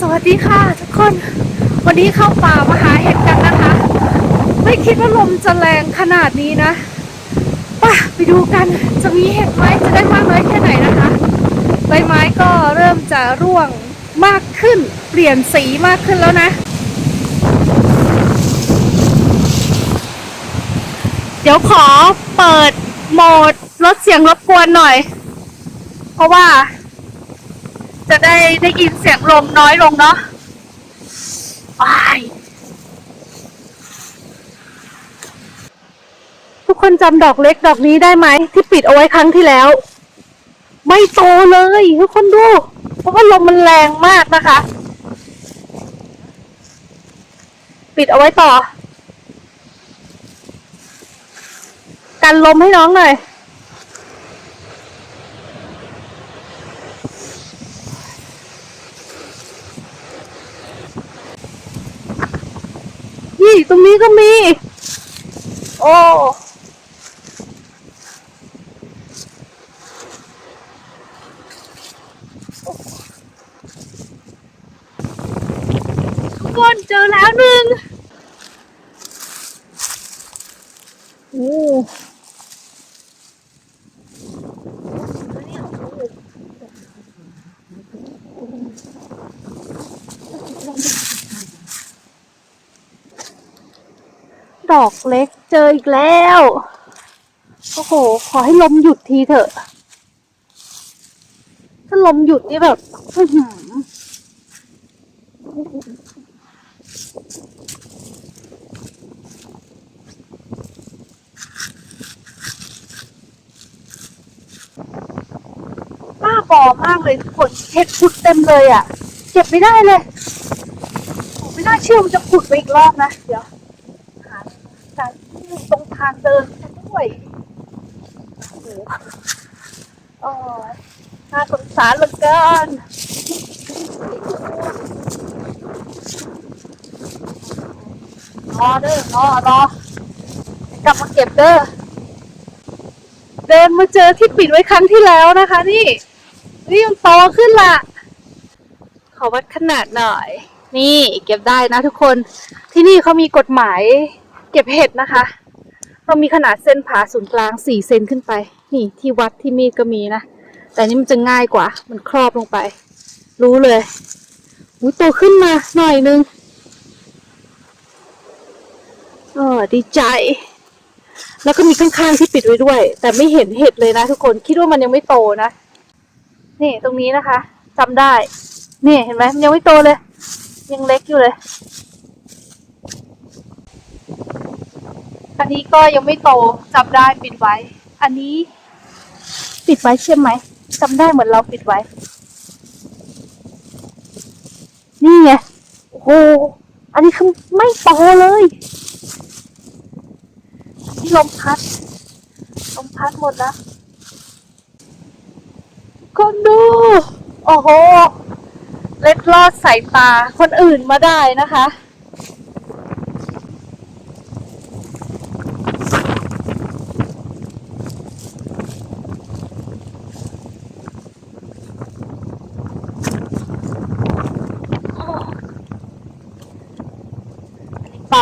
สวัสดีค่ะทุกคน วันนี้เข้าป่ามาหาเห็ดกันนะคะ ไม่คิดว่าลมจะแรงขนาดนี้นะป่ะไปดูกันจะมีเห็ดไหมจะได้มากน้อยแค่ไหนนะคะใบไม้ก็เริ่มจะร่วงมากขึ้น เปลี่ยนสีมากขึ้นแล้วนะ เดี๋ยวขอเปิดโหมดลดเสียงรบกวนหน่อย เพราะว่า จะได้ได้ยินเสียงลมน้อยลงเนาะอ้ายทุกคนจำดอกเล็กดอกนี้ได้ไหม ที่ปิดเอาไว้ครั้งที่แล้ว ไม่โตเลย ทุกคนดู เพราะว่าลมมันแรงมากนะคะ ปิดเอาไว้ต่อ กันลมให้น้องหน่อย นี่ตรงนี้ ก็มี โอ้ ทุกคนเจอแล้วหนึ่งโอ้ ดอกเล็กเจออีกแล้ว โอ้โห ขอให้ลมหยุดทีเถอะ ถ้าลมหยุดนี่แบบหือบ้าบอมากเลยทุกคนเห็ดขุดเต็มเลยอะ เก็บไม่ได้เลยผมไม่น่าเชื่อมันจะขุดไปอีกรอบนะ เดี๋ยว ทางเดินด้วยโอ้โหโอ้ยน่าสงสารเหลือเกินรอเด้อรอรอกลับมาเก็บเด้อเดินมาเจอที่ปิดไว้ครั้งที่แล้วนะคะ นี่ นี่มันโตขึ้นละขอวัดขนาดหน่อย นี่เก็บได้นะทุกคนที่นี่เขามีกฎหมายเก็บเห็ดนะคะ เขามีขนาดเส้นผ่าศูนย์กลางสี่เซนขึ้นไป นี่ที่วัดที่มีดก็มีนะ แต่นี่มันจะง่ายกว่า มันครอบลงไป รู้เลยอุ้ยโตขึ้นมาหน่อยนึงเออดีใจ แล้วก็มีข้างๆที่ปิดไว้ด้วย แต่ไม่เห็นเห็ดเลยนะทุกคนคิดว่ามันยังไม่โตนะนี่ตรงนี้นะคะจำได้ นี่เห็นไหมมันยังไม่โตเลย ยังเล็กอยู่เลย นนี้ก็ยังไม่โตจำได้ปิดไว้ อันนี้ปิดไว้ใช่ไหมจำได้เหมือนเราปิดไว้ นี่ไงโอ้โหอันนี้คือไม่โตเลยที่ลมพัดลมพัดหมดแล้วคนดู โอ้โห เล็ดลอดสายตาคนอื่นมาได้นะคะ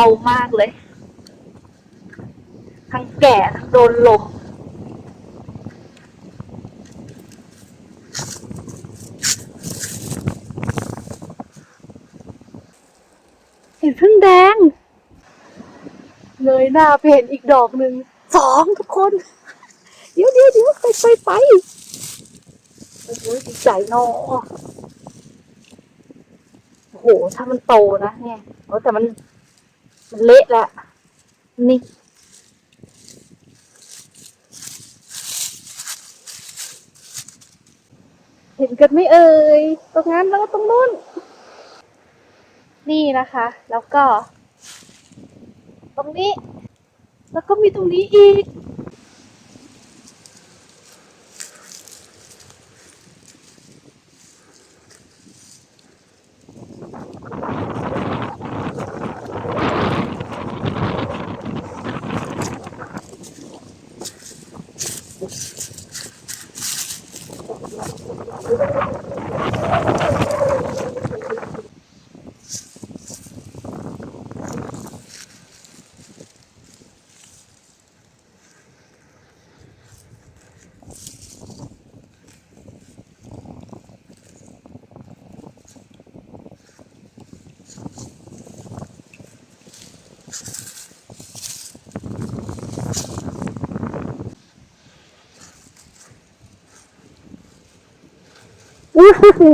ามากเลย ทั้งแก่ทั้งโดนลมเห็นพึ่งแดง เลยหน้าเพนอีกดอกหนึ่งสองทุกคน เดี๋ยวเดี๋ยวเดี๋ยวไปไปไปโอ้โหดีใจนอโอ้โห ถ้ามันโตนะเนี่ยแต่มัน เละละ นี่ เห็นกันไม่เอ่ย ตรงนั้นแล้วก็ตรงนู้น นี่นะคะ แล้วก็ ตรงนี้ แล้วก็มีตรงนี้อีก อู้หูหู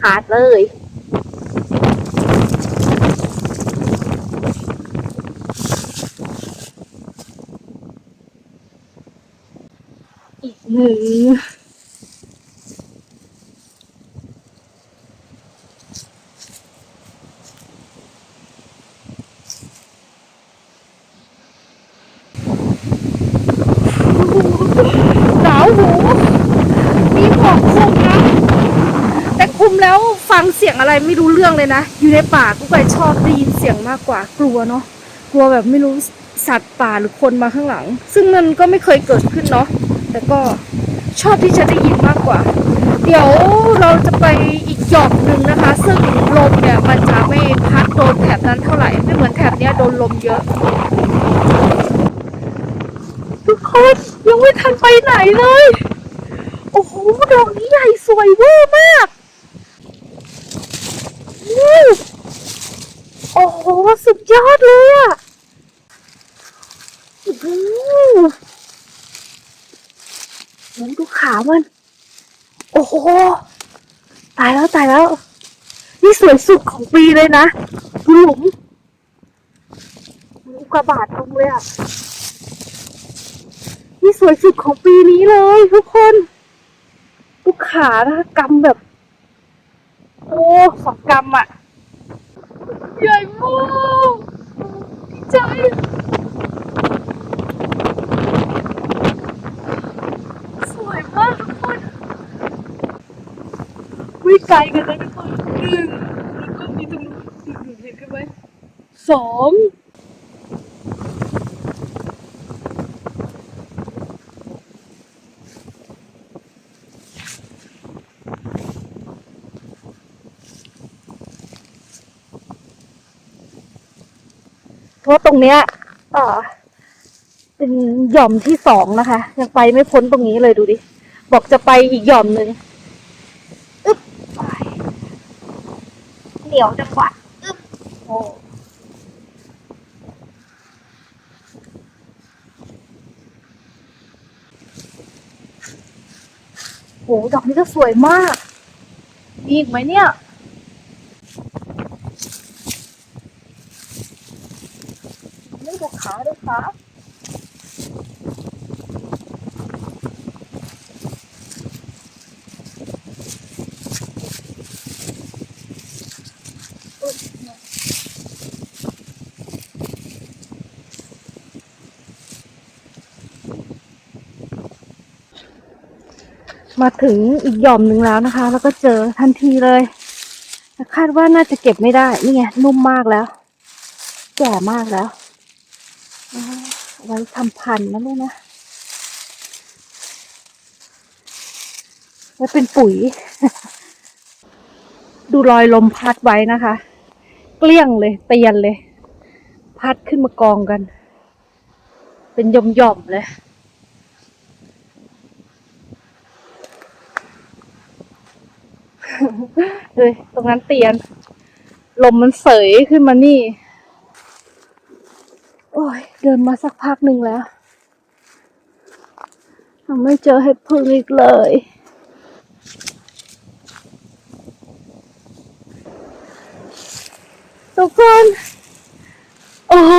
ขาดเลย อีกหนึ่ง หนาวหู มีหมอกคลุมนะ แต่คลุม แล้วฟังเสียงอะไรไม่รู้เรื่องเลยนะ อยู่ในป่ากูก็ชอบได้ยินเสียงมากกว่ากลัวเนาะกลัวแบบไม่รู้สัตว์ป่าหรือคนมาข้างหลัง ซึ่งมันก็ไม่เคยเกิดขึ้นเนาะแต่ก็ชอบที่จะได้ยินมากกว่า เดี๋ยวเราจะไปอีกหยอมหนึ่งนะคะ ซึ่งลมเนี่ยมันจะไม่พัดโดนแถบนั้นเท่าไหร่ไม่เหมือนแถบเนี้ยโดนลมเยอะ ทุกคนยังไม่ทันไปไหนเลย โอ้โหดอกนี้ใหญ่สวยเวอร์มากอู้ โอ้โห สุดยอดเลยอะโอ้โหดูขามัน โอ้โห ตายแล้วตายแล้ว นี่สวยสุดของปีเลยนะดูหลุมอุกกาบาตลงเลยอะ นี่สวยสุดของปีนี้เลยทุกคนลูกขานะกำแบบ โอ้สองกำอะ ใหญ่มากใจสวยมากทุกคนวิ่งไกลกันนะทุกคนหนึ่งแล้วก็มีตรงนู้นหนึ่งเห็นกันไหมสอง เพราะตรงเนี้ยเอ่อเป็นหย่อมที่สองนะคะ ยังไปไม่พ้นตรงนี้เลยดูดิ บอกจะไปอีกหย่อมหนึ่งอึ๊บไปเหนียวจังหวะอึ๊บโอ้โหดอกนี้ก็สวยมาก มีอีกไหมเนี่ย ไม่ ดูขาดูขาอุ๊ยมาถึงอีกหย่อมหนึ่งแล้วนะคะ แล้วก็เจอทันทีเลยคาดว่าน่าจะเก็บไม่ได้ นี่ไงนุ่มมากแล้ว แก่มากแล้ว ไว้ทำพันธุ์นะลูกนะไว้เป็นปุ๋ย ดูรอยลมพัดไว้นะคะ เกลี้ยงเลยเตียนเลย พัดขึ้นมากองกัน เป็นย่อมๆเลยเลยตรงนั้นเตียน ลมมันเสยขึ้นมานี่โอ้ย เดินมาสักพักหนึ่งแล้วยังไม่เจอเห็ดพึ่งอีกเลย ทุกคน โอ้โห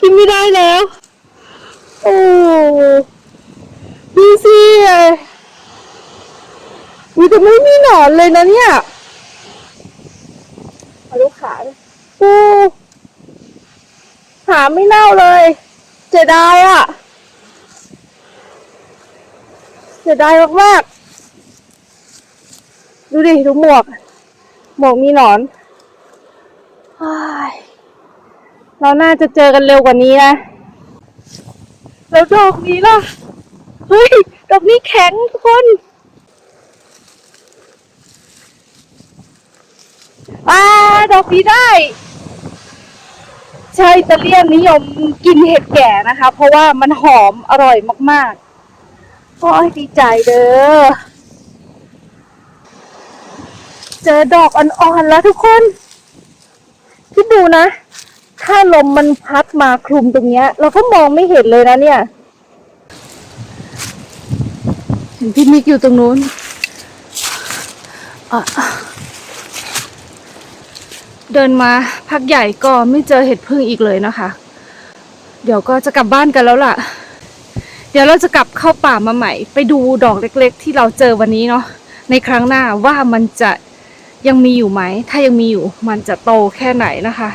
กินไม่ได้แล้ว โอ้ดูสิมีแต่ไม่มีหนอนเลยนะเนี่ยเอาลูกขาเลยโอ้ หาไม่เน่าเลยเสียดายอะเสียดายมากๆ ดูดิ ดูหมวก หมวกมีหนอนอเราน่าจะเจอกันเร็วกว่านี้นะ แล้วดอกนี้ล่ะ เฮ้ย ดอกนี้แข็งทุกคนอ่าดอกนี้ได้ ใช่อิตาเลียนนิยมกินเห็ดแก่นะคะ เพราะว่ามันหอมอร่อยมากๆโอ้ยดีใจเด้อ เจอดอกอ่อนๆแล้วทุกคน คิดดูนะ ถ้าลมมันพัดมาคลุมตรงเนี้ย เราก็มองไม่เห็นเลยนะเนี่ย เห็นพี่มิกอยู่ตรงนู้นอะ เดินมาพักใหญ่ก็ไม่เจอเห็ดพึ่งอีกเลยนะคะ เดี๋ยวก็จะกลับบ้านกันแล้วล่ะ เดี๋ยวเราจะกลับเข้าป่ามาใหม่ ไปดูดอกเล็ก ๆ ที่เราเจอวันนี้เนาะในครั้งหน้าว่ามันจะยังมีอยู่ไหม ถ้ายังมีอยู่มันจะโตแค่ไหนนะคะ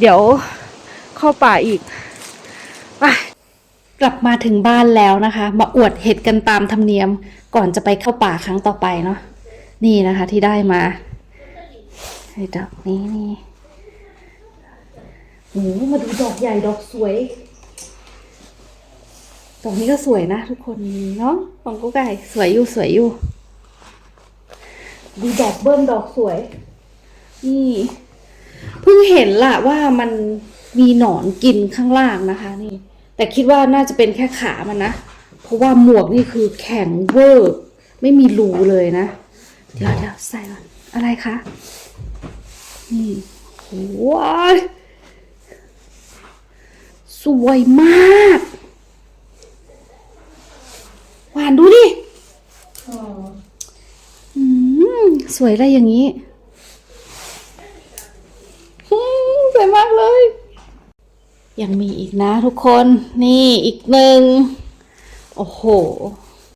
เดี๋ยวเข้าป่าอีกไปกลับมาถึงบ้านแล้วนะคะ มาอวดเห็ดกันตามธรรมเนียมก่อนจะไปเข้าป่าครั้งต่อไปเนาะนี่นะคะที่ได้มา ไอ้ดอกนี้นี่โอ้มาดูดอกใหญ่ดอกสวย ดอกนี้ก็สวยนะทุกคนเนาะของกุ๊กไก่สวยอยู่สวยอยู่ ดูดอกเบิ้ลดอกสวย นี่เพิ่งเห็นละว่ามันมีหนอนกินข้างล่างนะคะ นี่ แต่คิดว่าน่าจะเป็นแค่ขามันนะ เพราะว่าหมวกนี่คือแข็งเวอร์ ไม่มีรูเลยนะ เดี๋ยวเดี๋ยวใส่ก่อน อะไรคะ นี่ว้ายสวยมาก หวานดูดิอืมสวยอะไรอย่างนี้สวยมากเลย ยังมีอีกนะทุกคน นี่อีกหนึ่ง โอ้โห